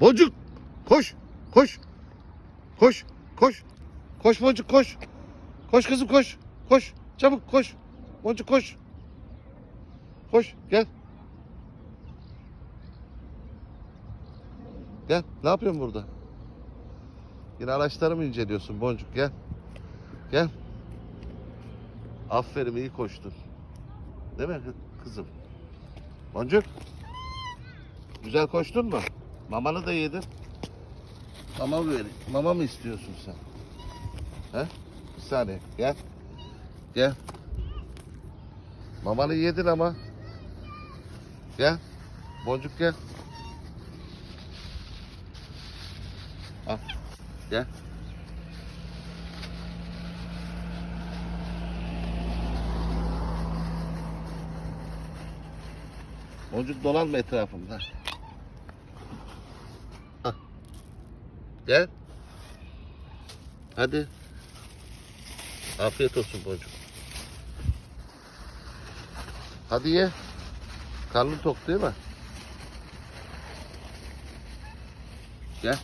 Boncuk koş koş. Koş koş. Koş boncuk koş. Koş kızım koş. Koş çabuk koş. Boncuk koş. Koş gel. Gel ne yapıyorsun burada? Yine araçları mı inceliyorsun boncuk gel. Gel. Aferin iyi koştun. Değil mi kı- kızım? Boncuk güzel koştun mu mamanı da yedin Mama vereyim? Mama mı istiyorsun sen? He? Bir saniye. Gel. Gel. Mamanı yedin ama. Gel. Boncuk gel. Al. Gel. Boncuk dolanma etrafımda. Gel. Hadi. Afiyet olsun boncuk. Hadi ye. Karnın tok değil mi? Gel.